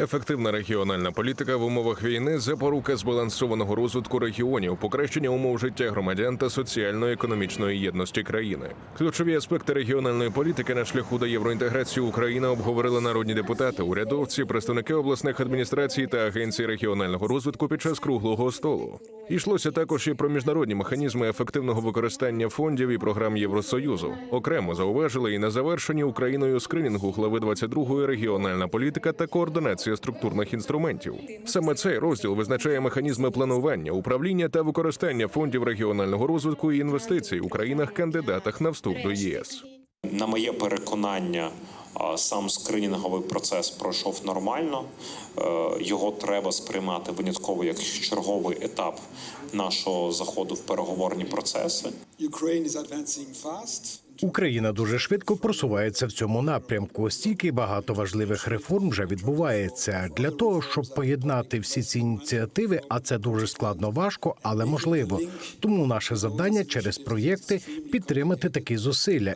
Ефективна регіональна політика в умовах війни запорука збалансованого розвитку регіонів, покращення умов життя громадян та соціально-економічної єдності країни. Ключові аспекти регіональної політики на шляху до євроінтеграції України обговорили народні депутати, урядовці, представники обласних адміністрацій та агенцій регіонального розвитку під час круглого столу. Йшлося також і про міжнародні механізми ефективного використання фондів і програм Євросоюзу. Окремо зауважили і на завершенні Україною скринінгу глави 22-ї регіональна політика та координація структурних інструментів. Саме цей розділ визначає механізми планування, управління та використання фондів регіонального розвитку і інвестицій у країнах-кандидатах на вступ до ЄС. На моє переконання, сам скринінговий процес пройшов нормально. Е, Його треба сприймати винятково як черговий етап нашого заходу в переговорні процеси. Україна дуже швидко просувається в цьому напрямку. Стільки багато важливих реформ вже відбувається для того, щоб поєднати всі ці ініціативи. А це дуже складно важко, але можливо. Тому наше завдання через проєкти підтримати такі зусилля.